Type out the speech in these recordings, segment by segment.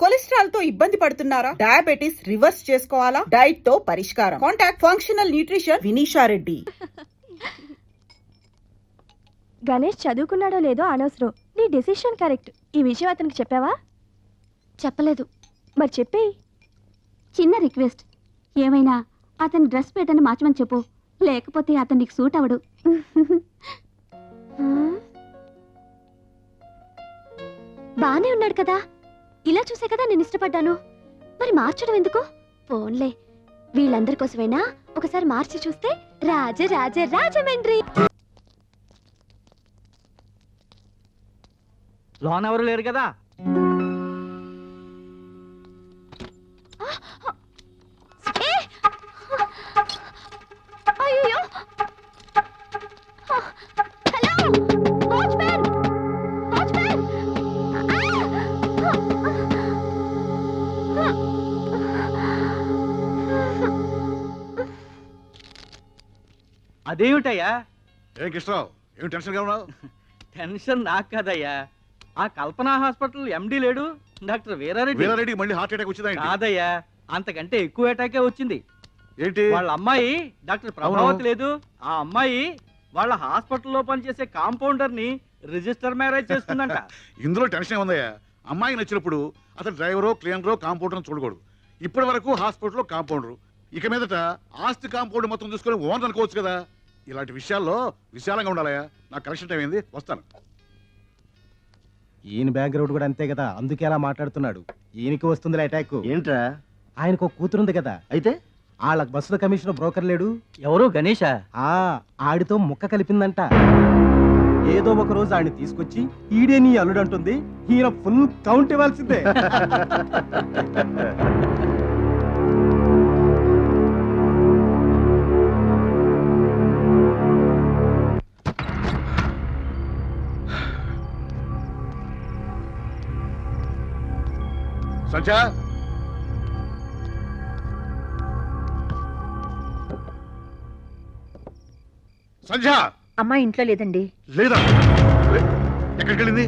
కొలెస్ట్రాల్తో ఇబ్బంది పడుతున్నారా? Diabetes reverse చేసుకోవాలా? డైట్తో పరిష్కారం. Contact functional nutrition Vinisha Reddy. Ganesh చదువుకున్నాడో లేదో అనవసరం. నీ డెసిషన్ కరెక్ట్. ఈ విషయం అతనికి చెప్పావా? చెప్పలేదు. మరి చెప్పేయి. చిన్న రిక్వెస్ట్. ఏమైనా అతని డ్రెస్ పెట్టని మార్చమని చెప్పు. లేకపోతే అతను నీకు సూట్ అవడు బానే ఉన్నాడు కదా. ఇలా చూసే కదా నేను ఇష్టపడ్డాను. మరి మార్చడం ఎందుకు? ఫోన్లే వీళ్ళందరి కోసమైనా ఒకసారి మార్చి చూస్తే రాజ రాజ రాజమండ్రి. లోన్ ఎవరు లేరు కదా? అదేమిటయ్యా? ఏ కృష్ణరావు ఏం టెన్షన్గా ఉన్నావు? టెన్షన్ నాకు కదయ్యా. ఆ కల్పన హాస్పిటల్ ఎండి లేడు డాక్టర్ వీరారెడ్డి. వీరారెడ్డి మళ్ళీ హార్ట్ అటాక్ వచ్చిందా? కాదయ్యా అంతకంటే ఎక్కువ అటాకే వచ్చింది. ఏంటి? వాళ్ళ అమ్మాయి డాక్టర్ ప్రభావతి లేదు. ఆ అమ్మాయి వాళ్ళ హాస్పిటల్లో పనిచేసే కాంపౌండర్ని రిజిస్టర్ మ్యారేజ్ చేసుకుందంట. ఇందులో టెన్షన్ ఏముందయ్యా అమ్మాయి నచ్చినప్పుడు అతను డ్రైవరో క్లీనరో కాంపౌండర్ చూడకూడదు. ఇప్పటి వరకు హాస్పిటల్లో కాంపౌండర్ ఇక మీదట ఆస్తి కాంపౌండ్ మొత్తం చూసుకొని ఓనర్ అనుకోవచ్చు కదా. ఇలాంటి విషయాల్లో విశాలంగా ఉండాలయ్యా. నాకు కరెక్షన్ టైం అయింది. వస్తాను. ఈయన బ్యాక్గ్రౌండ్ కూడా అంతే కదా. అందుకే అలా మాట్లాడుతున్నాడు. ఈయనకి వస్తుందిలే అటాక్ ఏంట్రా? ఆయనకు ఒక కూతురుంది కదా. అయితే? వాళ్ళ బస్సుల కమిషనర్ బ్రోకర్ లేడు. ఎవరు? గణేషా? ఆ ఆడితో ముక్క కలిపిందంట. ఏదో ఒక రోజు ఆడిని తీసుకొచ్చి ఈడే నీ అల్లుడు అంటుంది ఈయన ఫుల్ కౌంట్ ఇవ్వాల్సిందే. సంచా సంధ్య! అమ్మా ఇంట్లో లేదండి. లేదా? లే- ఎక్కడికి వెళ్ళింది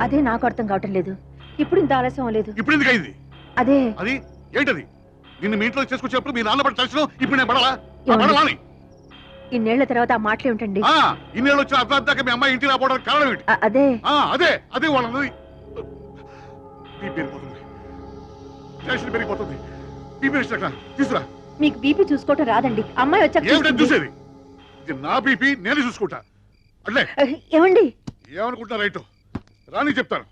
అదే నాకు అర్థం కావటం లేదు. ఇప్పుడు ఇంత ఆలస్యం అవ్వలేదు. ఇప్పుడు ఎందుకు అయింది? అదే. అది ఏంటది? నిన్ను మీ ఇంట్లో చేసుకొచ్చేప్పుడు మీ నాన్న పడి తెలిసిన ఇప్పుడు నేను పడాలా? ఆ ఏమండి? పడాలా అని? ఇన్నేళ్ళ తర్వాత ఆ మాటలు ఏమిటండి ఆ ఇన్నేళ్ళు వచ్చిన అర్థం దాకా మీ అమ్మాయి ఇంటికి రాపోవడానికి కారణం ఏంటి అదే. అదే అదే పెరిగిపోతుంది టెన్షన్ పెరిగిపోతుంది. బీపీ ఎక్కడ తీసుకురా. మీకు బీపీ చూసుకోవటం రాదండి. అమ్మాయి వచ్చాక ఏమిటని. చూసేది? ఇది నా బీపీ నేను చూసుకుంటా. అట్లే. ఏమండి? ఏమనుకుంటున్నా రైట్? రాని చెప్తాను.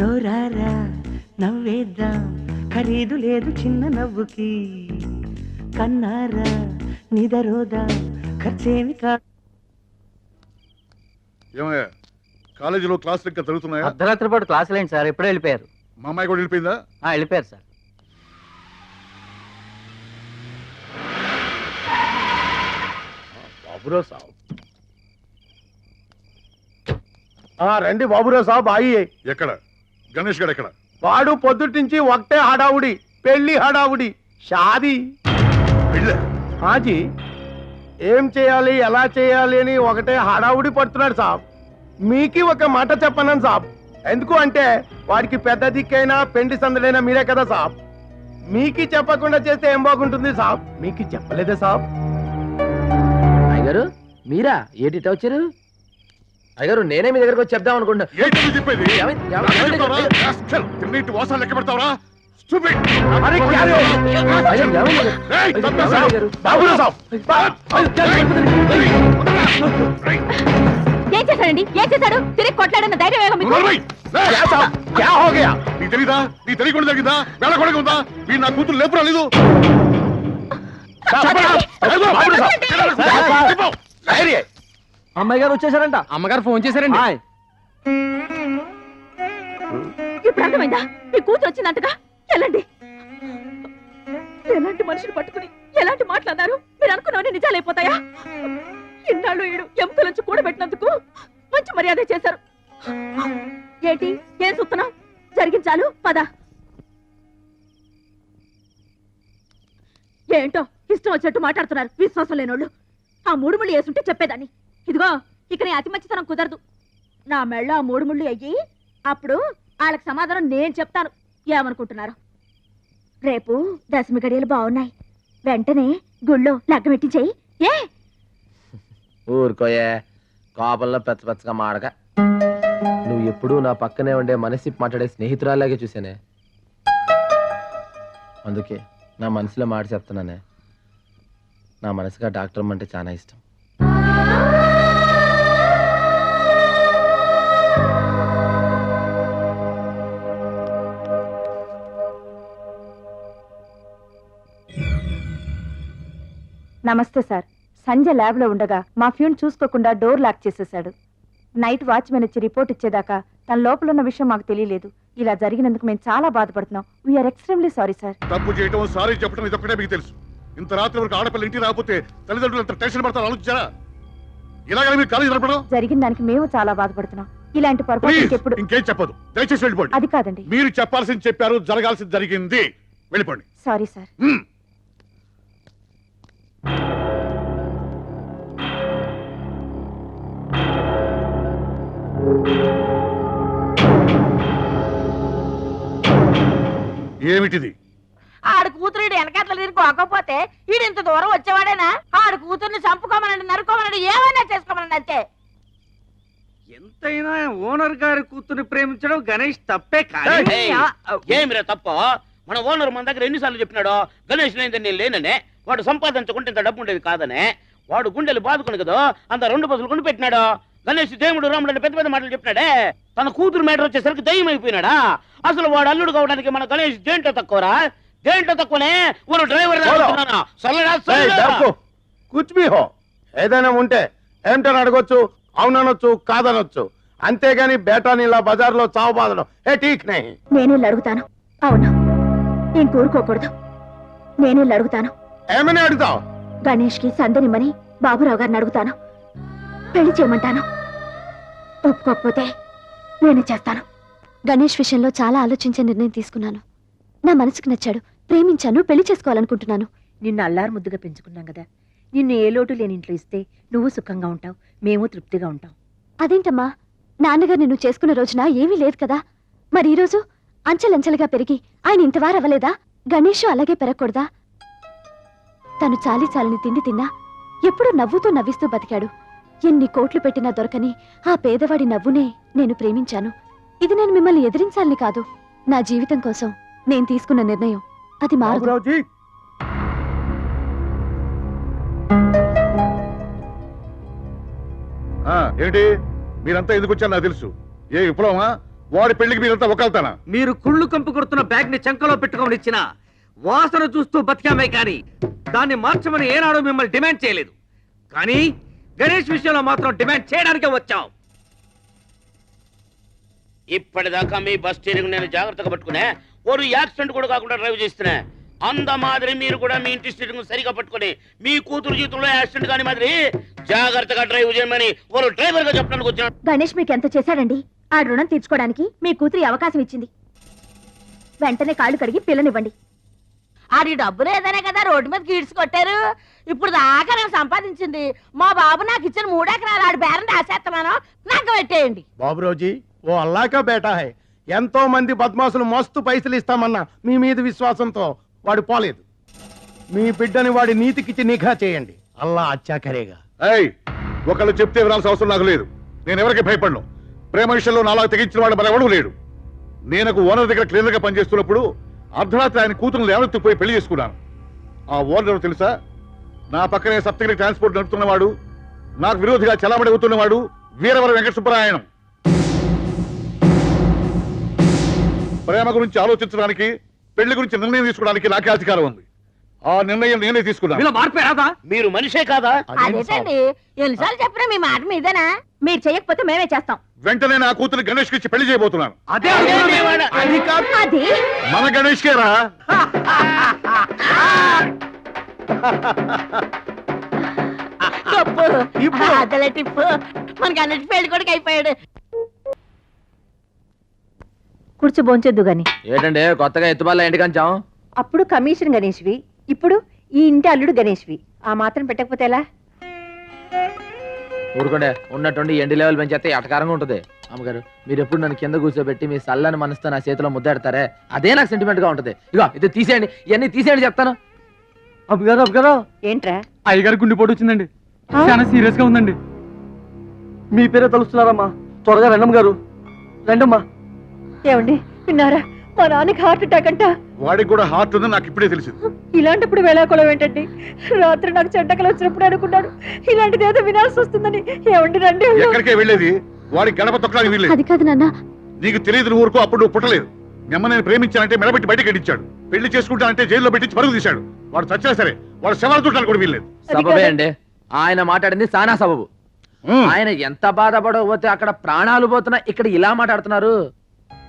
నోరారా నవ్వేద్దాం. ఖరీదు లేదు చిన్న నవ్వుకి. కన్నారా? నిదరోదా? ఖర్చేమి కా ఏమయ్యా కాలేజీలో క్లాసులు ఇంకా జరుగుతున్నాయా? అర్ధరాత్రి పాటు క్లాసులు ఏంటి సార్? ఎప్పుడే వెళ్ళిపోయారు. మా అమ్మాయి కూడా వెళ్ళిపోయిందా? ఆ, వెళ్ళిపోయారు సార్. బాబురావు సాబ్. రండి బాబురావు సాబ్ ఆయి ఎక్కడ? గణేష్ గారు ఎక్కడ? వాడు పొద్దుటి నుంచి ఒకటే హడావుడి పెళ్ళి హడావుడి షాది. హాజీ ఏం చేయాలి ఎలా చేయాలి అని ఒకటే హడావుడి పడుతున్నాడు సాబ్. మీకి ఒక మాట చెప్పనను సాబ్. ఎందుకు అంటే వాడికి పెద్ద దిక్కైనా పెండి సందడైనా మీరే కదా సాబ్. మీకి చెప్పకుండా చేస్తే ఏం బాగుంటుంది సాబ్? మీకు చెప్పలేదా సాబ్. అయ్యగారు మీరా? ఏటిట వచ్చారు? అయ్యగారు నేనే మీ దగ్గరకు వచ్చి చెప్దాం అనుకుంటా చెప్పేది? ఏం చేశాడండి ఏం చేశాడు తిరిగి కొట్లాడన్న ధైర్యం వేగం మీకు? నీ తెలీదా? నీ తెలియకుండా జరిగిందా వేళ కొడక ఉందా? మీరు నా కూతురు లేపు రాలేదు అమ్మాయి గారు వచ్చేసారంట. అమ్మగారు ఫోన్ చేశారండి. ఇప్పుడు అర్థమైందా మీ కూతురు వచ్చిందంటగా? వెళ్ళండి ఎలాంటి మనుషులు పట్టుకుని ఎలాంటి మాట్లాడారు మీరు అనుకున్నవన్నీ నిజాలైపోతాయా ఇన్నాళ్ళు ఈడు ఎముకల నుంచి కూడబెట్టినందుకు మంచి మర్యాద చేశారు. ఏంటి? ఏం చూస్తున్నావు? జరిగించాలు? పద. ఏంటో? ఇష్టం వచ్చినట్టు మాట్లాడుతున్నారు. విశ్వాసం లేనోళ్ళు. ఆ మూడు ముళ్ళు వేసుంటే చెప్పేదాన్ని. ఇదిగో ఇక నీ అతి మంచితనం కుదరదు. నా మెళ్ళ ఆ మూడు ముళ్ళు అయ్యి అప్పుడు వాళ్ళకి సమాధానం నేను చెప్తాను. ఏమనుకుంటున్నారు? రేపు దశమి గడియలు బాగున్నాయి. వెంటనే గుళ్ళో లగ్గమెట్టి చెయ్యి ఏ? ఊరుకోయే కోపంలో పెచ్చ పెచ్చగా మాడక. నువ్వు ఎప్పుడూ నా పక్కనే ఉండే మనసి మాట్లాడే స్నేహితురాలాగే చూసానే అందుకే నా మనసులో మాట చెప్తున్నానే. నా మనసుగా డాక్టర్ అంటే చాలా ఇష్టం. నమస్తే సార్. సంజయ్ ల్యాబ్లో ఉండగా మా ఫ్యూన్ చూసుకోకుండా డోర్ లాక్ చేసేశాడు. నైట్ వాచ్మెన్ వచ్చి రిపోర్ట్ ఇచ్చేదాకా తన లోపల ఉన్న విషయం మాకు తెలియలేదు. ఇలా జరిగినందుకు మేము చాలా బాధపడుతున్నాం. వీఆర్ ఎక్స్ట్రీమ్లీ సారీ సార్ తప్పు చేయటం సారీ చెప్పడం ఇదొక్కటే మీకు తెలుసు. ఇంత రాత్రి వరకు ఆడపిల్ల ఇంటికి రాకపోతే తల్లిదండ్రులు ఎంత టెన్షన్ పడతారు ఆలోచించారా? ఇలాగ మీరు కాలేజీ నడపడం? జరిగిన దానికి మేము చాలా బాధపడుతున్నాం. ఇలాంటి పొరపాటు ఇంకెప్పుడు ఇంకేం చెప్పదు దయచేసి వెళ్ళిపోండి. అది కాదండి. మీరు చెప్పాల్సింది చెప్పారు జరగాల్సింది జరిగింది. వెళ్ళిపోండి. సారీ సార్ ఏమిటిది? ఆడు కూతురు వెనకాతల తిరిగి కోకపోతే ఈడు ఇంత దూరం వచ్చేవాడేనా? ఆడు కూతుర్ని చంపుకోమనండి నరుకోమనండి ఏమైనా చేసుకోమనండి అంతే. ఎంతైనా ఓనర్ గారి కూతుర్ని ప్రేమించడం గణేష్ తప్పే ఏమిరా తప్ప? మన ఓనర్ మన దగ్గర ఎన్నిసార్లు చెప్పినాడో? గణేష్ లేదని నేను లేననే? వాడు సంపాదించుకుంటే ఇంత డబ్బు ఉండేది కాదనే? వాడు గుండెలు బాదుకుని కదా అంత రెండు బస్సులు కొని పెట్టినాడు? గణేష్ దేవుడు రాముడు అని పెద్ద పెద్ద మాటలు చెప్పినాడే తన కూతురు మేటర్ వచ్చేసరికి దయ్యం అయిపోయినాడా అసలు వాడు అల్లుడు కావడానికి మన గణేష్ దేంట్లో తక్కువరా? దేంట్లో తక్కువనే? ఊరు డ్రైవర్ చలో. ఏయ్, దర్పు. కుచ్ బి హో. ఏదైనా ఉంటే ఏమిటని అడగొచ్చు అవుననొచ్చు కాదనొచ్చు. అంతేగాని బేటాని ఇలా బజార్లో చావు బాధడం ఏ ఠీక్ నహీ నేనే అడుగుతాను. అవును? నేను కోరుకోకూడదు. నేనే అడుగుతాను. ఏమని అడుగుతావు? గణేష్కి సందనిమ్మని బాబురావు గారిని అడుగుతాను. పెళ్ళి చేయమంటాను. ఒప్పుకోకపోతే నేనే చేస్తాను. గణేష్ విషయంలో చాలా ఆలోచించే నిర్ణయం తీసుకున్నాను. నా మనసుకు నచ్చాడు. ప్రేమించాను. పెళ్ళి చేసుకోవాలనుకుంటున్నాను. నిన్ను అల్లారు ముద్దుగా పెంచుకున్నాం కదా. నిన్ను ఏ లోటు లేని ఇంట్లో ఇస్తే నువ్వు సుఖంగా ఉంటావు. మేము తృప్తిగా ఉంటాం. అదేంటమ్మా? నాన్నగారు నిన్ను చేసుకున్న రోజున ఏమీ లేదు కదా? మరి ఈ రోజు అంచెలంచెలుగా పెరిగి ఆయన ఇంతవారు అవ్వలేదా? గణేష్ అలాగే పెరగకూడదా? తను చాలి చాలని తిండి తిన్నా ఎప్పుడూ నవ్వుతూ నవ్విస్తూ బతికాడు. ఎన్ని కోట్లు పెట్టినా దొరకని ఆ పేదవాడి నవ్వునే నేను ప్రేమించాను. ఇది నేను మిమ్మల్ని ఎదిరించాలని కాదు. నా జీవితం కోసం నేను తీసుకున్న నిర్ణయం. అది ఆ, ఏంటి మీరంతా ఎందుకు వచ్చారు నాకు తెలుసు. ఏ విప్లవమా? వాడి పెళ్ళికి మీరంతా ఒకళ్తానా మీరు కుళ్ళు కంపు కొడుతున్న బ్యాగ్ని చంకలో పెట్టుకొని ఇచ్చిన వాసన చూస్తూ బతికామే కానీ దాన్ని మార్చమని ఏనాడు మిమ్మల్ని డిమాండ్ చేయలేదు. కానీ గణేష్ విషయంలో మాత్రం డిమాండ్ చేయడానికే వచ్చాం. ఇప్పటిదాకా మీ బస్ స్టీరింగ్ నేను జాగ్రత్తగా పట్టుకునే ఓరు యాక్సిడెంట్ కూడా కాకుండా డ్రైవ్ చేస్తున్నా. అంద మాదిరి మీరు కూడా మీ ఇంటి స్టీరింగ్ సరిగా పట్టుకొని మీ కూతురు జీవితంలో యాక్సిడెంట్ కాని మాదిరి జాగ్రత్తగా డ్రైవ్ చేయమని ఓరు డ్రైవర్గా చెప్పడానికి వచ్చిన గణేష్ మీకు ఎంత చేశాడండి? ఆ రుణం తీర్చుకోవడానికి మీ కూతురి అవకాశం ఇచ్చింది. వెంటనే కాళ్ళు కడిగి పిల్లనివ్వండి. ఆడి డబ్బు లేదనే కదా రోడ్డు మీద గీడ్స్ కొట్టారు. ఇప్పుడు దాకా నేను సంపాదించింది. మా బాబు నాకు ఇచ్చిన మూడెకరాలు ఆడి బేరం రాసేస్తున్నాను నాకు పెట్టేయండి. బాబురావుజీ ఓ అల్లాకా బేటా హై. ఎంతో మంది బద్మాసులు మస్తు పైసలు ఇస్తామన్నా మీ మీద విశ్వాసంతో వాడు పోలేదు. మీ బిడ్డని వాడి నీతికిచ్చి నిఘా చేయండి. అల్లా అచ్చా కరేగా. ఏయ్ ఒకళ్ళు చెప్తే వినాల్సిన అవసరం నాకు లేదు. నేను ఎవరికి భయపడను? ప్రేమ విషయంలో నాలా తెగించిన వాడు మరెవడూ లేడు. నేను ఒక ఓనర్ దగ్గర క్లీనర్గా పనిచేస్తున్నప్పుడు అర్ధరాత్రి ఆయన కూతురు లేవనెత్తిపోయి పెళ్ళి చేసుకున్నాను. ఆ ఓనర్ ఎవరో తెలుసా? నా పక్కనే సప్తగిరి ట్రాన్స్పోర్ట్ నడుపుతున్నవాడు నాకు విరోధిగా చలామణి అవుతున్నవాడు వీరవర వెంకట సుబ్బరాయణం ప్రేమ గురించి ఆలోచించడానికి పెళ్ళి గురించి నిర్ణయం తీసుకోవడానికి నాకే అధికారం ఉంది. ఆ నిర్ణయం నేనే తీసుకున్నాను. మీలో మార్పే రాదా? మీరు మనిషే కాదా? అదేంటండి? ఎన్నిసార్లు చెప్పినా మీ మాట మీదేనా? మీరు చేయకపోతే మేమే చేస్తాం. వెంటనే నా కూతురు గణేష్కి ఇచ్చి పెళ్ళి చేయబోతున్నాను. అదే మన గణేష్కే రా అదల టిప్పు. మనకి అన్నట్టు పెళ్ళి కొడుకు అయిపోయాడు. కూర్చో బోంచొద్దు గాని. ఏంటంటే కొత్తగా ఎత్తుబాల ఇంటికి అంచాం అప్పుడు కమిషన్ గణేష్వి ఇప్పుడు ఈ ఇంటి అల్లుడు గణేష్వి. ఆ మాత్రం పెట్టకపోతే ఎలా? ఊరుకోండి. ఉన్నట్టుండి ఎండి లెవెల్ పెంచేస్తే ఎటకారంగా ఉంటుంది. అమ్మగారు మీరు ఎప్పుడు నన్ను కింద కూర్చోబెట్టి మీ సల్లని మనసుతో నా చేతిలో ముద్దాడతారే? అదే నాకు సెంటిమెంట్గా ఉంటుంది. ఇగో ఇది తీసేయండి. ఇవన్నీ తీసేయండి చెప్తాను. అబ్బగారు అబ్బగారు ఏంట్రా? అయ్యగారు గుండెపోటు వచ్చిందండి. చాలా సీరియస్గా ఉందండి. మీ పేరే తలుస్తున్నారమ్మా. త్వరగా రండమ్మ గారు. రండమ్మా. ఏమండి విన్నారా? మా నాన్నకి హార్ట్ అటాక్ అంట. వాడికి కూడా హార్ట్ ఉందని నాకు ఇప్పుడే తెలిసింది. ఇలాంటప్పుడు వేళాకోళం ఏంటండి? రాత్రి నాకు చెడ్డకలు వచ్చినప్పుడు అనుకున్నాడు ఇలాంటిది ఏదో వినాల్సి వస్తుందని. ఏమండి రండి. ఎక్కడికే వెళ్ళేది? వాడి గడప తొక్కడానికి వీల్లేదు. అది కాదు నాన్న. నీకు తెలియదు ఊరుకో అప్పుడు నువ్వు పుట్టలేదు. మీ అమ్మ నేను ప్రేమించానంటే మెడబెట్టి బయటకు పెళ్ళి చేసుకుంటానంటే జైల్లో పెట్టి పరుగు తీశాడు. వాడు చచ్చినా సరే వాడు శవాలు చుట్టానికి కూడా వీల్లేదు. సబబే అండి. ఆయన మాట్లాడింది సానా సబబు. ఆయన ఎంత బాధపడకపోతే అక్కడ ప్రాణాలు పోతున్నా ఇక్కడ ఇలా మాట్లాడుతున్నారు.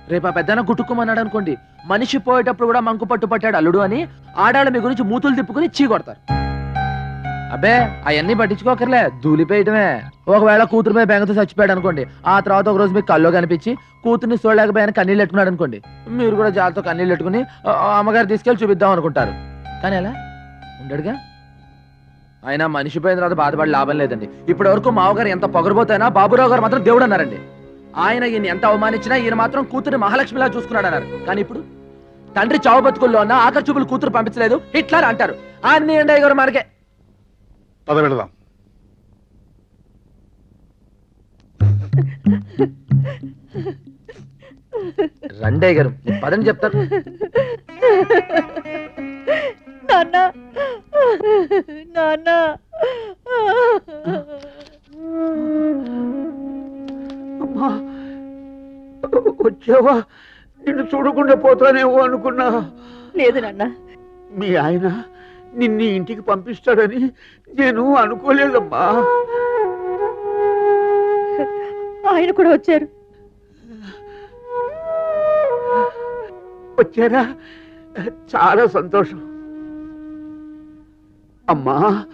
రేపు ఆ పెద్దన గుట్టుకోమన్నాడు అనుకోండి. మనిషి పోయేటప్పుడు కూడా మంకు పట్టు పట్టాడు అల్లుడు అని ఆడాళ్ళ మీ గురించి మూతులు తిప్పుకుని చీ కొడతారు. అబ్బే అవన్నీ పట్టించుకోకర్లే. దూలిపోయటమే ఒకవేళ కూతురు మీద బెంగతో చచ్చిపోయాడు అనుకోండి ఆ తర్వాత ఒక రోజు మీకు కల్లో కనిపించి కూతుర్ని చూడలేకపోయాను కన్నీళ్ళు పెట్టుకున్నాడు అనుకోండి మీరు కూడా జాలతో కన్నీళ్ళు పెట్టుకుని అమ్మగారు తీసుకెళ్ళి చూపిద్దాం అనుకుంటారు. కానీ ఎలా? ఉండడుగా? ఆయన మనిషి పోయిన తర్వాత బాధపడి లాభం లేదండి. ఇప్పటి వరకు మావగారు ఎంత పొగరబోతైనా బాబురావు గారు మాత్రం దేవుడు అన్నారండి. ఆయన ఈయన ఎంత అవమానించినా ఈయన మాత్రం కూతురు మహాలక్ష్మిలా చూసుకున్నాడు అన్నారు. కానీ ఇప్పుడు తండ్రి చావు బతుకుల్లో ఉన్న ఆఖరి చూపులు కూతురు పంపించలేదు హిట్లర్ అంటారు. అన్ని అండి గారు మనకే పద వెళదాం. రండయ్య గారు పదని చెప్తారు నాన్న నాన్న. అమ్మా వచ్చావా? నిన్ను చూడకుండా పోతానేమో అనుకున్నా. లేదు నాన్న. మీ ఆయన నిన్ను ఇంటికి పంపిస్తాడని నేను అనుకోలేదమ్మా. ఆయన కూడా వచ్చారు. వచ్చారా? చాలా సంతోషం. అమ్మా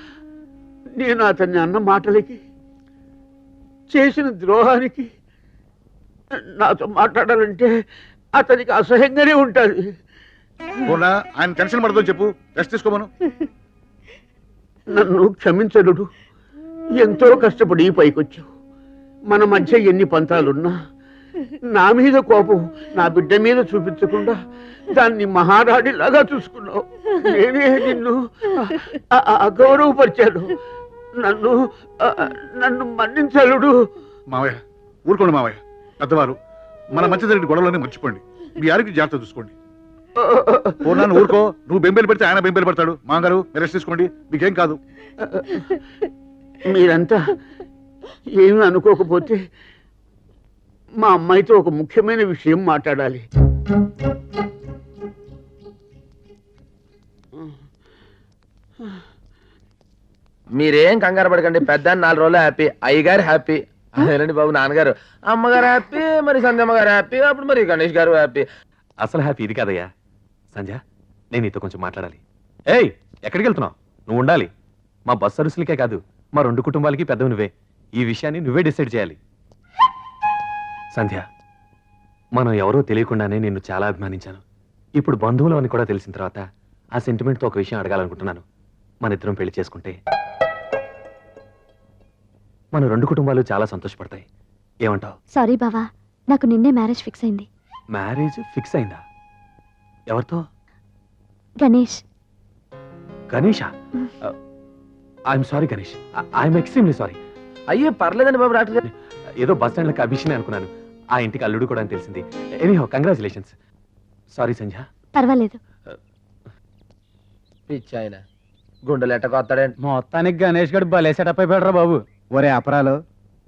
నేను అతన్ని అన్న మాటలకి చేసిన ద్రోహానికి నాతో మాట్లాడాలంటే అతనికి అసహ్యంగానే ఉంటుంది పోనా ఆయన టెన్షన్ పడదని చెప్పు. రెస్ట్ తీసుకోమను. నన్ను క్షమించడు ఎంతో కష్టపడి ఈ పైకొచ్చావు. మన మధ్య ఎన్ని పంతాలున్నా నా మీద కోపం నా బిడ్డ మీద చూపించకుండా దాన్ని మహారాణిలాగా చూసుకున్నావు. నేనే నిన్ను అగౌరవపరిచాను నన్ను నన్ను మన్నించలుడు మావయ్య ఊరుకోండి మావయ్య. పెద్దవారు మన మధ్య జరిగిన గొడవలన్నీ మర్చిపోండి. మీ ఆరోగ్యం జాగ్రత్త చూసుకోండి. ఊరుకో. నువ్వు బెంబేలు పెడితే ఆయన బెంబేలు పెడతాడు. మామగారు మీరు రెస్ట్ తీసుకోండి. మీకేం కాదు. మీరంతా ఏమీ అనుకోకపోతే మా అమ్మాయితో ఒక ముఖ్యమైన విషయం మాట్లాడాలి. మీరేం కంగారు పడకండి. పెద్ద నాలుగు రోజులు హ్యాపీ అయ్యగారు హ్యాపీ అదేనండి బాబు నాన్నగారు. అమ్మగారు హ్యాపీ మరి సంధ్యమ్మ గారు హ్యాపీ అప్పుడు మరి గణేష్ గారు హ్యాపీ అసలు హ్యాపీ ఇది కాదయ్యా. సంజ నేను నీతో కొంచెం మాట్లాడాలి. ఏయ్ ఎక్కడికి వెళ్తున్నావు? నువ్వు ఉండాలి. మా బస్ సర్వీసులకే కాదు మా రెండు కుటుంబాలకి పెద్దవి నువ్వే. ఈ విషయాన్ని నువ్వే డిసైడ్ చేయాలి. సంధ్య మనం ఎవరో తెలియకుండానే నిన్ను చాలా అభిమానించాను. ఇప్పుడు బంధువులు అని కూడా తెలిసిన తర్వాత ఆ సెంటిమెంట్తో ఒక విషయం అడగాలనుకుంటున్నాను. మన ఇద్దరం పెళ్ళి చేసుకుంటే. మన రెండు కుటుంబాలు చాలా సంతోషపడతాయి. ఏమంటావు? సారీ బావా నాకు నిన్నే మ్యారేజ్ ఫిక్స్ అయింది. మ్యారేజ్ ఫిక్స్ అయిందా? ఎవరితో? Ganesh. Ganesha? I'm sorry Ganesh. I'm extremely sorry అయ్యో పర్లేదండి బాబు డాక్టర్ గారు ఏదో బస్ స్టాండ్ లెక్క అభిషనే అనుకున్నాను. ఆ ఇంటికి అల్లుడు కూడా అని తెలిసింది. Anyhow congratulations sorry Sandhya. పర్వాలేదు. పిచ్చి ఆయన గుండెలు ఎట్ట కొత్తాడండి మొత్తానికి గణేష్ గడు భలే సెటప్ అయిపోయాడు బాబు. ఒరే అపరాలు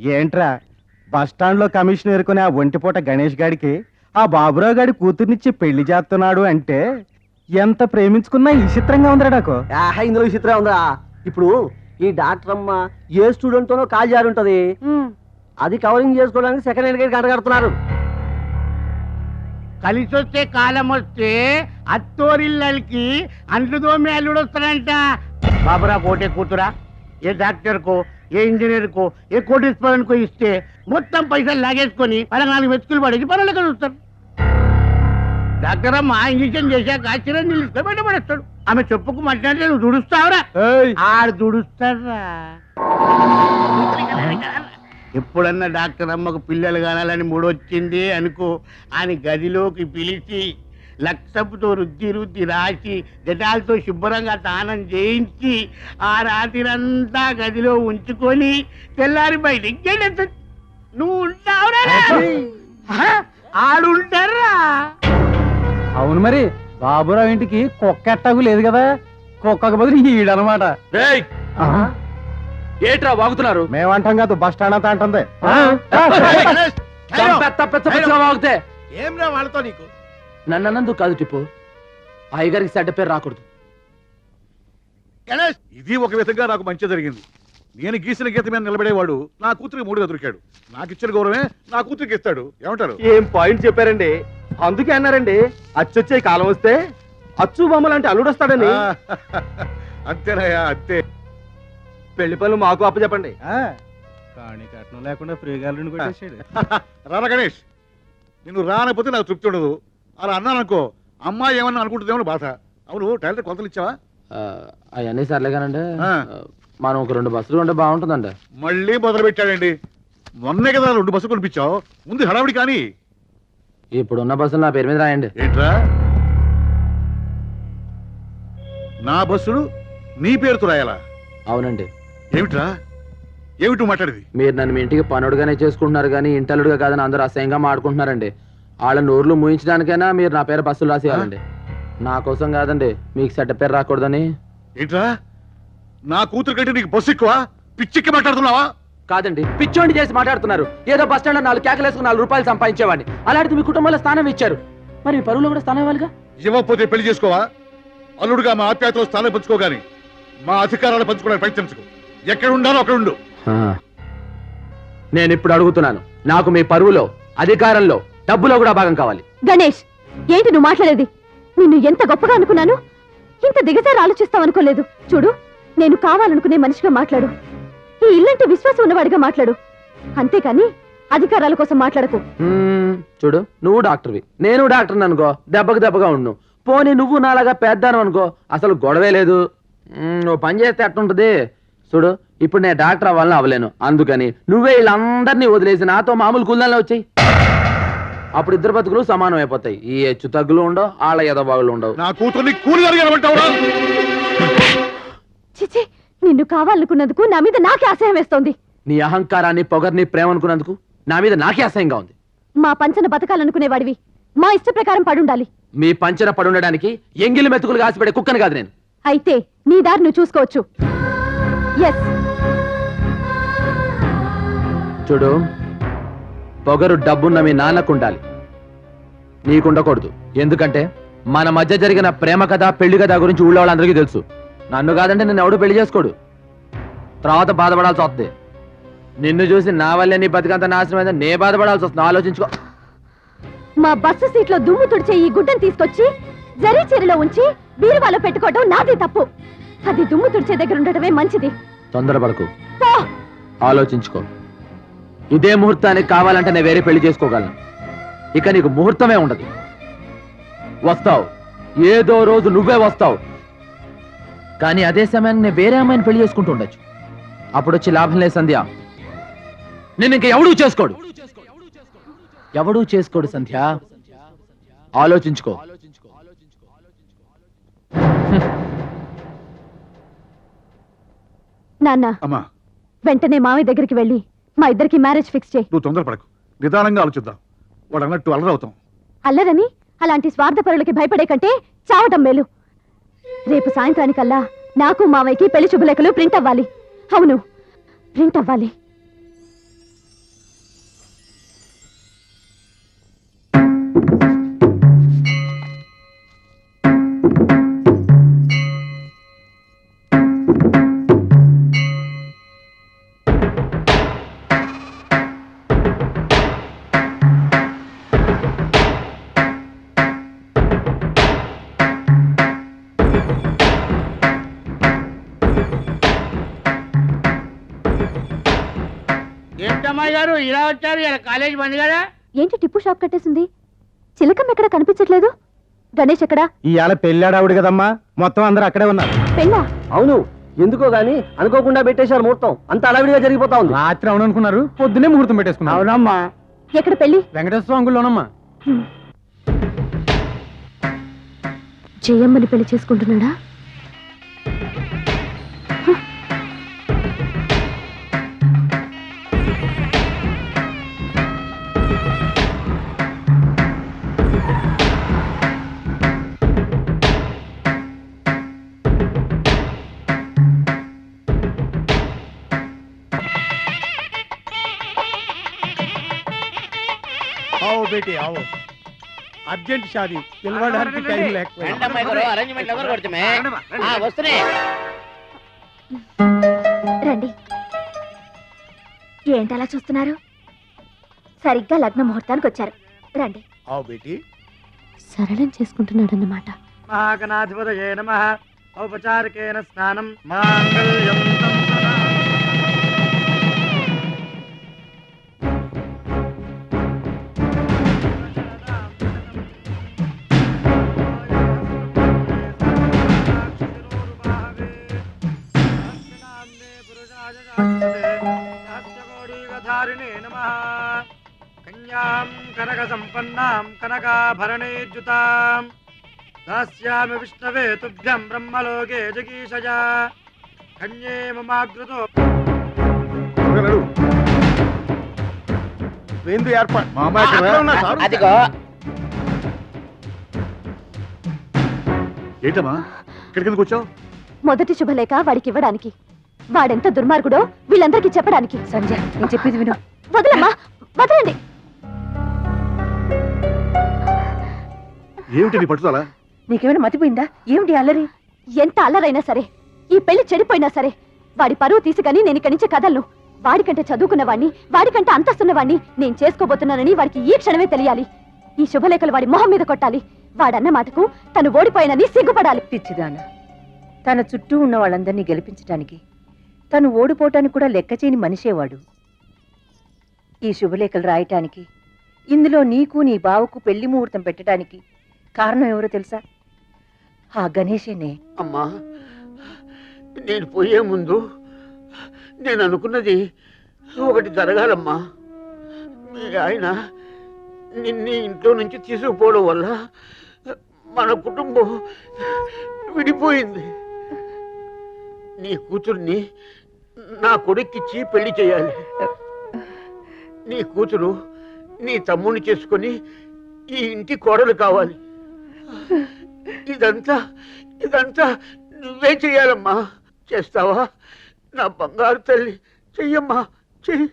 ఏంట్రా? బస్ స్టాండ్లో కమిషన్ ఎరుకునే ఆ ఒంటిపూట గణేష్ గాడికి ఆ బాబురావు గాడి కూతుర్నిచ్చి పెళ్ళి చేస్తున్నాడు అంటే ఎంత ప్రేమించుకున్నా ఈ చిత్రంగా ఉందిరా నాకు ఇందులో విచిత్రం ఉందా ఇప్పుడు ఈ డాక్టర్ అమ్మ ఏ స్టూడెంట్ తోనో కాల్ జారి ఉంటది. అది కవరింగ్ చేసుకోవడానికి సెకండ్ హ్యాండ్ గడి కడగడుతున్నారు కలిసి వస్తే కాలం వస్తే అత్తోరిల్లకి అంట్లు దోమి అల్లుడు వస్తాడంట. బాబురా కోటే కూతురా. ఏ డాక్టర్ కో ఏ ఇంజనీర్ కో ఏ కోటేశ్వరన్ కో ఇస్తే మొత్తం పైసలు లాగేసుకొని వాళ్ళ నాలుగు వెతుకులు పడేసి పనులు చూస్తారు డాక్టర్ అమ్మ ఇంజక్షన్ చేశాక చిరంజీవి తీసుకొని బయట పడేస్తాడు. ఆమె చెప్పుకు మాట్లాడితే నువ్వు దుడుస్తావురా? ఏయ్, ఆడు దుడుస్తాడ్రా. ఎప్పుడన్నా డాక్టర్ అమ్మకు పిల్లలు కానాలని మూడొచ్చింది అనుకో ఆయన గదిలోకి పిలిచి లక్షపుతో రుద్ది రుద్ది రాసి జటాలతో శుభ్రంగా స్నానం చేయించి ఆ రాత్రిరంతా గదిలో ఉంచుకొని తెల్లారి బయటికి గెలెత్తు. నువ్వు ఆడుంటారా అవును మరి బాబురావు ఇంటికి కుక్క ఎట్టాగు లేదు కదా? కుక్కకు బదులు ఈడనమాట. రేయ్! ఏట్రా వాగుతున్నారు? మేమంటాం కాదు బస్ స్టాండ్ అంతా అంటుంది. వాగితే. ఏం రా వాళ్ళతో నీకు? నన్ను అన్నందుకు కాదు టిప్పు. అయ్యగారికి చెడ్డ పేరు రాకూడదు. ఇది ఒక విధంగా నాకు మంచి జరిగింది. నేను గీసిన గీత మీద నిలబడేవాడు నా కూతురికి మూడుగా దొరికాడు. నాకు ఇచ్చిన గౌరవమే నా కూతురికి ఇస్తాడు. ఏమంటారు? ఏం పాయింట్ చెప్పారండి? అందుకే అన్నారండి అచ్చొచ్చే కాలం వస్తే అచ్చు బొమ్మలు అంటే అల్లుడు వస్తాడని. అంతేనయ్యా అంతే. పెళ్ళి పనులు మాకు అప్పచెప్పండి. కానీ కట్నం లేకుండా ఫ్రీగా అల్లుడిని కొట్టేసాడు రారా గణేష్ నిన్ను రానపోతే నాకు తృప్తి ఉండదు. అలా అన్నాను అనుకో అమ్మాయి ఏమన్నా అనుకుంటుందేమో బాధ. అవును టైలర్ కొలతలు ఇచ్చావా? అవన్నీ సర్లేగానండి ఆ. మనం ఒక రెండు బస్సులు ఉంటే బాగుంటుందండి. మళ్ళీ మొదలు పెట్టాడండి మొన్నే కదా రెండు బస్సు కొనిపించావు. ముందు హడావిడి కానీ. ఇప్పుడున్న బస్సులు నా పేరు మీద రాయండి. ఏంట్రా? నా బస్సులు నీ పేరుతో రాయాలా? అవునండి. ఏమిట్రా? ఏమిటి మాట్లాడేది? మీరు నన్ను మీ ఇంటికి పనుడుగానే చేసుకుంటున్నారు కానీ ఇంటలుడుగా కాదని అందరూ అసహ్యంగా మాడుకుంటున్నారండి. వాళ్ళ నోర్లు మూయించడానికైనా మీరు నా పేరు బస్సులు రాసేయాలండి. నా కోసం కాదండి మీకు చెడ్డ పేరు రాకూడదని. ఏంట్రా? నా కూతురు కంటే నీకు బస్సు ఎక్కువ? పిచ్చిక్కి మాట్లాడుతున్నావా? కాదండి పిచ్చోండి చేసి మాట్లాడుతున్నారు. ఏదో బస్ స్టాండ్ నాలుగు కేకలేసుకుని నాలుగు రూపాయలు సంపాదించేవాడిని. అలాంటిది మీ కుటుంబంలో స్థానం ఇచ్చారు. మరి మీ పరువులో కూడా స్థానం ఇవ్వాలిగా? ఇవ్వకపోతే పెళ్ళి చేసుకోవా? అల్లుడుగా మా ఆప్యాయతలో స్థానం పంచుకోగాని మా అధికారాలు పంచుకోవడానికి ప్రయత్నించుకో ఎక్కడ ఉండాలో అక్కడ ఉండు. నేను ఇప్పుడు అడుగుతున్నాను. నాకు మీ పరువులో అధికారంలో డబ్బులో కూడా భాగం కావాలి. గణేష్ ఏంటి నువ్వు మాట్లాడేది? నిన్ను ఎంత గొప్పగా అనుకున్నాను? ఇంత దిగజారి ఆలోచిస్తావనుకోలేదు. చూడు నేను కావాలనుకునే మనిషిగా మాట్లాడు. ఈ ఇల్లంటే విశ్వాసం ఉన్నవాడిగా మాట్లాడు. అంతేకాని అధికారాల కోసం మాట్లాడకు. చూడు నువ్వు డాక్టర్వి. నేను డాక్టర్ అనుకో. దెబ్బకు దెబ్బగా ఉండు. పోనీ నువ్వు నాలాగా పెద్దాను అనుకో. అసలు గొడవే లేదు. నువ్వు పని చేస్తే ఎట్టుంటది చూడు ఇప్పుడు నేను డాక్టర్ అవ్వాలని అవ్వలేను. అందుకని నువ్వే వీళ్ళందరినీ వదిలేసి నాతో మామూలు కూలదానిలో వచ్చాయి. అప్పుడు ఇద్దరు బతుకులు సమానం అయిపోతాయి. ఈ హెచ్చు తగ్గులు ఉండవు వాళ్ళ ఎదబాగులు ఉండవు. నా కూతుర్ని కూలి చిచి నిన్ను కావాలనుకున్నందుకు నా మీద నాకే అసహ్యం వేస్తోంది. నీ అహంకారాన్ని పొగర్ని ప్రేమ అనుకున్నందుకు నా మీద నాకే అసహ్యంగా ఉంది. మా పంచన బతకాలనుకునేవాడివి. మా ఇష్ట ప్రకారం పడుండాలి. మీ పంచన పడుండడానికి ఎంగిలి మెతుకులు కాసిపెడే కుక్కను కాదు నేను. అయితే నీ దారి నువ్వు చూసుకోవచ్చు. ఎస్ చూడు పొగరు డబ్బున్న మీ నాన్నకు ఉండాలి నీకుండకూడదు. ఎందుకంటే మన మధ్య జరిగిన ప్రేమ కథ పెళ్ళి కథ గురించి ఊళ్ళో వాళ్ళందరికీ తెలుసు. నన్ను కాదంటే నిన్ను ఎవడు పెళ్ళి చేసుకోడు. తర్వాత బాధపడాల్సి వస్తుంది. నిన్ను చూసి నా వల్లే నీ బతికంత నాశనం అయిందని నే బాధపడాల్సి వస్తుంది. ఆలోచించుకో. మా బస్సు సీట్లో దుమ్ము తుడిచే ఈ గుడ్డను తీసుకొచ్చి జరీ చీరలో ఉంచి బీరువాలో పెట్టుకోవడం నాదే తప్పు. అది దుమ్ము తుడిచే దగ్గర ఉండటమే మంచిది. తొందరపడకు. పో! ఆలోచించుకో. ఇదే ముహూర్తానికి కావాలంటే నేను వేరే పెళ్ళి చేసుకోగలను. ఇక నీకు ముహూర్తమే ఉండదు. వస్తావు. ఏదో రోజు నువ్వే వస్తావు. కానీ అదే సమయాన్ని నేను వేరే అమ్మాయిని పెళ్ళి చేసుకుంటూ ఉండొచ్చు. అప్పుడు వచ్చి లాభం లేదు సంధ్య. నేను ఇంక ఎవడూ చేసుకోడు. ఎవడూ చేసుకోడు సంధ్య. ఆలోచించుకో. నాన్న. అమ్మా. వెంటనే మామయ్య దగ్గరికి వెళ్ళి మా ఇద్దరికి మ్యారేజ్ ఫిక్స్ చేయి. నువ్వు తొందరపడకు. నిదానంగా ఆలోచిద్దాం. వాడు అన్నట్టు అల్లరవుతాం. అల్లరని అలాంటి స్వార్థపరులకి భయపడే కంటే చావటం మేలు. రేపు సాయంత్రానికల్లా నాకు మావయ్యకి పెళ్ళి శుభలేఖలు ప్రింట్ అవ్వాలి. అవును ప్రింట్ అవ్వాలి. వచ్చారు ఇలా కాలేజ్ బంద్ కదా? ఏంటి టిప్పు షాప్ కట్టేసింది? చిలకం ఎక్కడ కనిపించట్లేదు? గణేష్ ఎక్కడా? ఇవాళ పెళ్ళాడావుడు కదమ్మా. మొత్తం అందరూ అక్కడే ఉన్నారు. పెళ్ళా? అవును. ఎందుకో గాని అనుకోకుండా పెట్టేశారు ముహూర్తం. అంత అడవిడిగా జరిగిపోతా ఉంది. రాత్రి అవును అనుకున్నారు పొద్దునే ముహూర్తం పెట్టేసుకున్నారు. అవునమ్మా. ఎక్కడ పెళ్ళి వెంకటేశ్వర అంగుల్లోనమ్మా జయమ్మని పెళ్ళి చేసుకుంటున్నాడా? అర్జెంట్ షాదీ. పిలవడానికి టైం లేకపోయింది రండి. అలా చూస్తున్నారు? సరిగ్గా లగ్న ముహూర్తానికి వచ్చారు. రండి. ఆవు బేటీ. సరళం చేసుకుంటున్నాడన్నమాట. మహాగణాధిపతయే నమ. ఔపచారికేన స్నానం మాంగళ్యం సంపన్నాం కనకాభరణేజ్యుతాం దాస్యామి విష్ణవే తుభ్యం బ్రహ్మలోకే జగీషజా। కన్యే మమాగ్రతో విందు ఏర్పాటు మా అమ్మాయి ఎక్కడ? అక్కడ ఉన్నా సార్. అదిగో. ఏంటమ్మా? ఇక్కడికి ఎందుకు వచ్చావు? మొదటి శుభలేఖ వాడికి ఇవ్వడానికి. వాడెంత దుర్మార్గుడో వీళ్ళందరికీ చెప్పడానికి. సంజయ్ నేను చెప్పేది విను. వదలమ్మా. వదలండి. ఏమిటి నీ పట్టుదల? నీకేమైనా మతిపోయిందా? ఏమిటి అల్లరి? ఎంత అల్లరైనా సరే ఈ పెళ్ళి చెడిపోయినా సరే వాడి పరువు తీసుకని నేను ఇక్కడి నుంచి కదలను. వాడికంటే చదువుకున్నవాణ్ణి వాడికంటే అంతస్తున్నవాణ్ణి నేను చేసుకోబోతున్నానని వాడికి ఈ క్షణమే తెలియాలి. ఈ శుభలేఖలు వాడి మొహం మీద కొట్టాలి. వాడన్న మాటకు తను ఓడిపోయినని సిగ్గుపడాలి. పిచ్చిదాన తన చుట్టూ ఉన్న వాళ్ళందరినీ గెలిపించటానికి తను ఓడిపోవటానికి కూడా లెక్క చేయని మనిషేవాడు. ఈ శుభలేఖలు రాయటానికి ఇందులో నీకు నీ బావకు పెళ్ళి ముహూర్తం పెట్టడానికి కారణం ఎవరో తెలుసా? ఆ గణేషేనే అమ్మా నేను పోయే ముందు నేను అనుకున్నది ఒకటి జరగాలమ్మా. మీ ఆయన నిన్ను ఇంట్లో నుంచి తీసుకుపోవడం వల్ల మన కుటుంబం విడిపోయింది. నీ కూతుర్ని నా కొడుక్కిచ్చి పెళ్ళి చేయాలి. నీ కూతురు నీ తమ్ముని చేసుకొని ఈ ఇంటి కోడలు కావాలి. ఇదంతా ఇదంతా నువ్వే చెయ్యాలమ్మా. చేస్తావా? నా బంగారు తల్లి. చెయ్యమ్మా. చెయ్యి.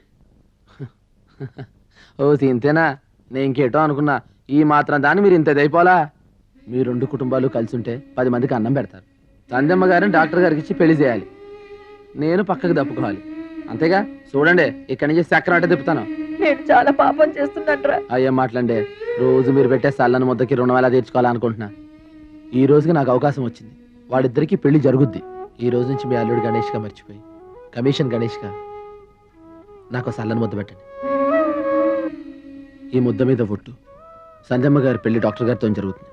ఓ ఇంతేనా నేను ఇంకేటో అనుకున్నా. ఈ మాత్రం దాన్ని మీరు ఇంత అయిపోలా మీ రెండు కుటుంబాలు కలిసి ఉంటే పది మందికి అన్నం పెడతారు. తందమ్మ గారిని డాక్టర్ గారికి ఇచ్చి పెళ్ళి చేయాలి. నేను పక్కకు తప్పుకోవాలి అంతేగా? చూడండి ఇక్కడి నుంచి చక్రం అంటే తిప్పుతాను నేను చాలా పాపం చేస్తున్నట్రా అయ్యే మాట్లాడండి. రోజు మీరు పెట్టే సల్లని ముద్దకి రుణం ఎలా తీర్చుకోవాలనుకుంటున్నా? ఈ రోజుకి నాకు అవకాశం వచ్చింది. వాడిద్దరికి పెళ్ళి జరుగుద్ది. ఈ రోజు నుంచి మీ అల్లుడు గణేష్గా మర్చిపోయి కమిషన్ గణేష్గా నాకు సల్లని ముద్ద పెట్టండి. ఈ ముద్ద మీద ఒట్టు సంజమ్మ గారి పెళ్ళి డాక్టర్ గారితో జరుగుతుంది.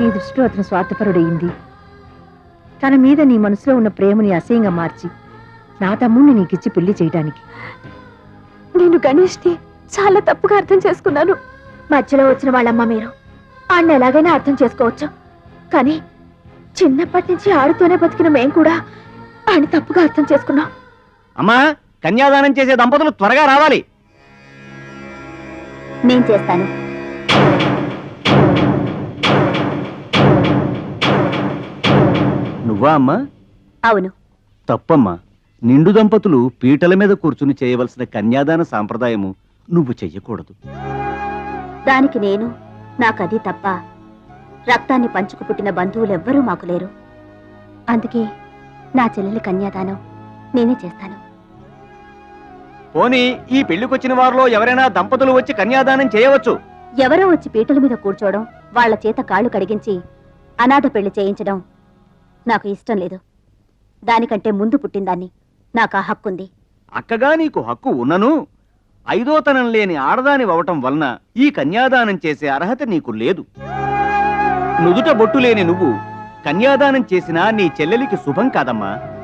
నీ దృష్టిలో అతను స్వార్థపరుడయింది. తన మీద నీ మనసులో ఉన్న ప్రేమని అసహ్యంగా మార్చి నా తమ్ముణ్ణి నీకిచ్చి పెళ్ళి చేయడానికి నేను గణేష్ని చాలా తప్పుగా అర్థం చేసుకున్నాను. మధ్యలో వచ్చిన వాళ్ళమ్మ మీరు ఆడిని ఎలాగైనా అర్థం చేసుకోవచ్చు. కానీ చిన్నప్పటి నుంచి ఆడుతూనే బతికిన మేం కూడా ఆయన తప్పుగా అర్థం చేసుకున్నాం. అమ్మా కన్యాదానం చేసే దంపతులు త్వరగా రావాలి. నేను చేస్తాను. నువ్వా అమ్మా? అవును. తప్పమ్మా. నిండు దంపతులు పీటల మీద కూర్చుని చేయవలసిన కన్యాదాన సాంప్రదాయము నువ్వు చెయ్యకూడదు. దానికి నేను నాకది తప్ప రక్తాన్ని పంచుకు పుట్టిన బంధువులెవ్వరూ మాకు లేరు. అందుకే నా చెల్లెలి కన్యాదానం నేనే చేస్తాను. పోనీ ఈ పెళ్ళికొచ్చిన వారిలో ఎవరైనా దంపతులు వచ్చి కన్యాదానం చేయవచ్చు? ఎవరో వచ్చి పీటల మీద కూర్చోవడం వాళ్ళ చేత కాళ్ళు కడిగించి అనాథ పెళ్ళి చేయించడం నాకు ఇష్టం లేదు. దానికంటే ముందు పుట్టిందాన్ని నాకు ఆ హక్కుంది. అక్కగా నీకు హక్కు ఉన్నను? ఐదోతనం లేని ఆడదాని అవటం వలన ఈ కన్యాదానం చేసే అర్హత నీకు లేదు. నుదుట బొట్టు లేని నువ్వు కన్యాదానం చేసినా నీ చెల్లెలికి శుభం కాదమ్మా.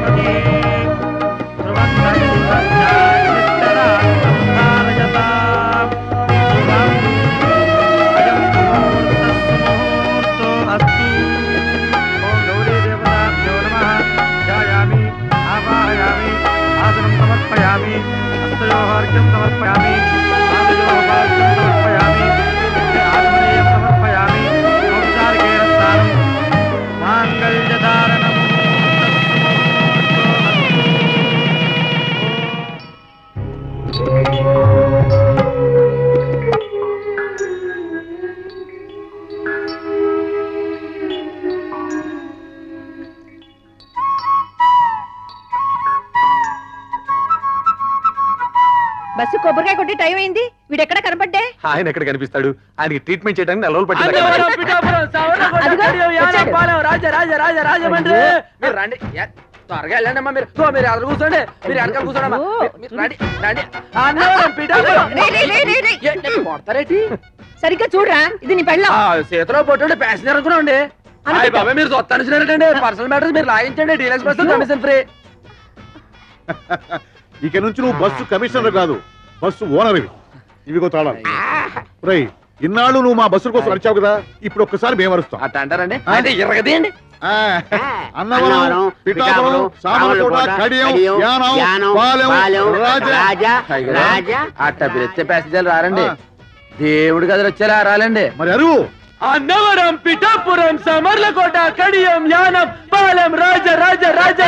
Thank. ఆయన ఎక్కడ కనిపిస్తాడు? ఆయనకి ట్రీట్మెంట్ చేయడానికి నెల రోజులు పట్టింది త్వరగా మీరు. మీరు ఎదురు కూర్చోండి. మీరు వెనకాల రండి రండి. కొడతారేంటి? సరిగ్గా చూడరా ఇది నీ పెళ్ళం. ఆ, చేతిలో పొట్టు ప్యాసింజర్ అనుకున్నాండి అయ్య మీరు చూస్తాను పర్సనల్ మ్యాటర్స్ మీరు లాగించండి డీలక్స్ బస్ కమిషన్ ఫ్రీ ఇక నుంచి నువ్వు బస్సు కమిషనర్ కాదు. బస్సు ఓనర్ ఇవిగో తాళాలు. రై ఇన్నాళ్ళు నువ్వు మా బస్సు కోసం నడిచావు కదా ఇప్పుడు ఒక్కసారి మేము అరుస్తాం. అట్ట అంటారండి? అయితే ఇరగదీయండి. ఆ, అన్నవరం పిఠాపురం సామర్లకోట కడియం యానం పాలెం రాజా. అట్ట పిలిస్తే ప్యాసింజర్లు రారండి. దేవుడి గదిలో వచ్చేలా రాలండి. మరి అరువు. అన్నవరం పిఠాపురం సమర్లకోట కడియం యానం పాలెం రాజ రాజ రాజ.